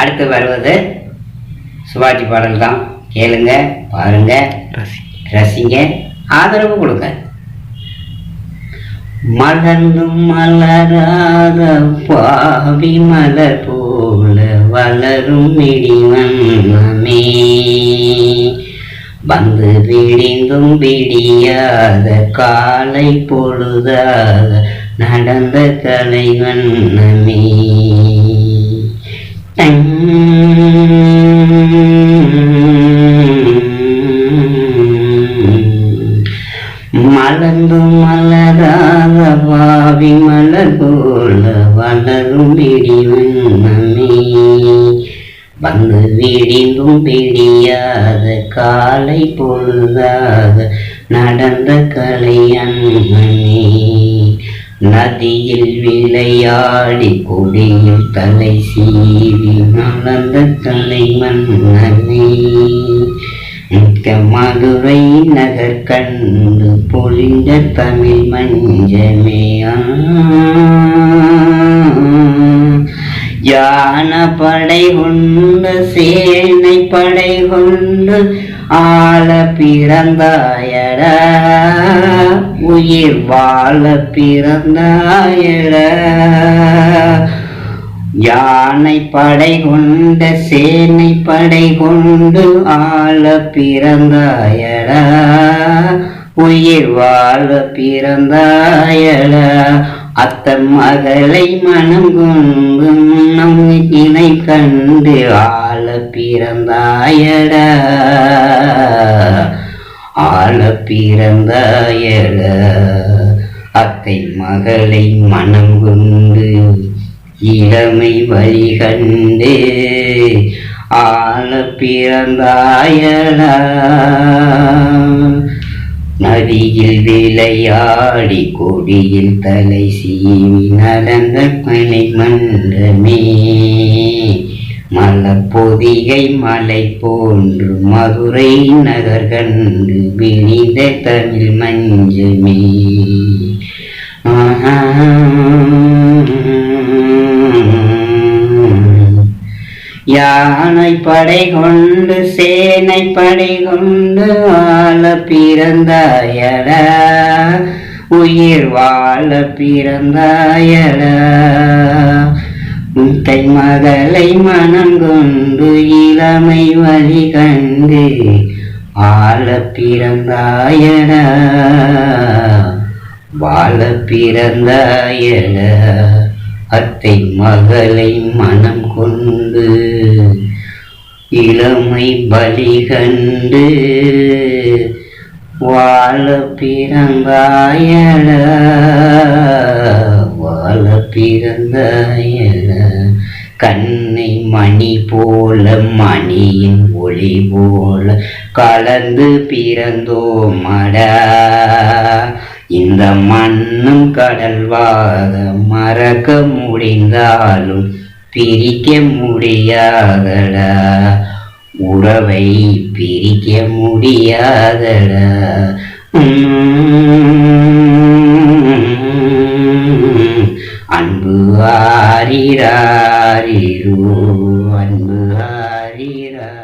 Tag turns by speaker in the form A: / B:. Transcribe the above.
A: அடுத்து வருவது சிவாஜி பாடல் தான். கேளுங்க பாருங்க ரசிங்க. ஆதரவு கொடுங்க. மலர்ந்தும் மலராத பாவி மலர் போல வளரும் இடிவண்ணமே வந்து விடிந்தும் விடியாத காலை பொழுதாக நடந்த கலைவண்ணமே மலர்ந்தும் மலராத பாவி மலர் போல வளரும் விடிவண்ணமே வந்து விடிந்தும் பிடியாத காலை பொழுதாக நடந்த கலை அண்ணனே நதியில் விளையாடி கொடியில் தலை சீவி நடந்த கலை மன்னனே மதுரை நகர் கண்டு பொழிந்த தமிழ் மஞ்சமே யான படை கொண்டு சேனை படை கொண்டு ஆள பிறந்தாயடா. உயிர் வாழ பிறந்தாயடா. யானை படை கொண்ட சேனை படை கொண்டு ஆள பிறந்தாயடா. உயிர் வாழ பிறந்தாயடா. அத்தன் மகளை மனம் கொண்டு நம் இணை கண்டு ஆள பிறந்தாயடா. ஆள பிறந்தாயடா. அத்தை மகளை மனம் கொண்டு இளமை வழி கண்டு ஆள பிறந்தாயடா நதியில் விளையாடி கொடியில் தலை சீவி நடந்த மலை மன்றமே. மலப்பொதிகை மலை போன்று மதுரை நகர் கண்டு விழிந்த தமிழ் மஞ்சமே. யானை படை கொண்டு சேனை படை கொண்டு வாழ பிறந்தாயடா. உயிர் வாழ பிறந்தாயடா. முத்தை மகளை மனம் கொண்டு இளமை வழி கண்டு வாழ பிறந்தாயடா. வாழ பிறந்தாயடா. அத்தை மகளை மனம் கொண்டு இளமை பலி கண்டு வாழ பிறந்தாயடா வாழ பிறந்தாயடா கண்ணை மணி போல மணியின் ஒளி போல கலந்து பிறந்தோமடா. இந்த மண்ணும் கடல்வாக மறக்க முடிந்தாலும் பிரிக்க முடியாதடா. உறவை பிரிக்க முடியாதடா. அன்பு ஆரிராரிரு அன்பு ஆரிரா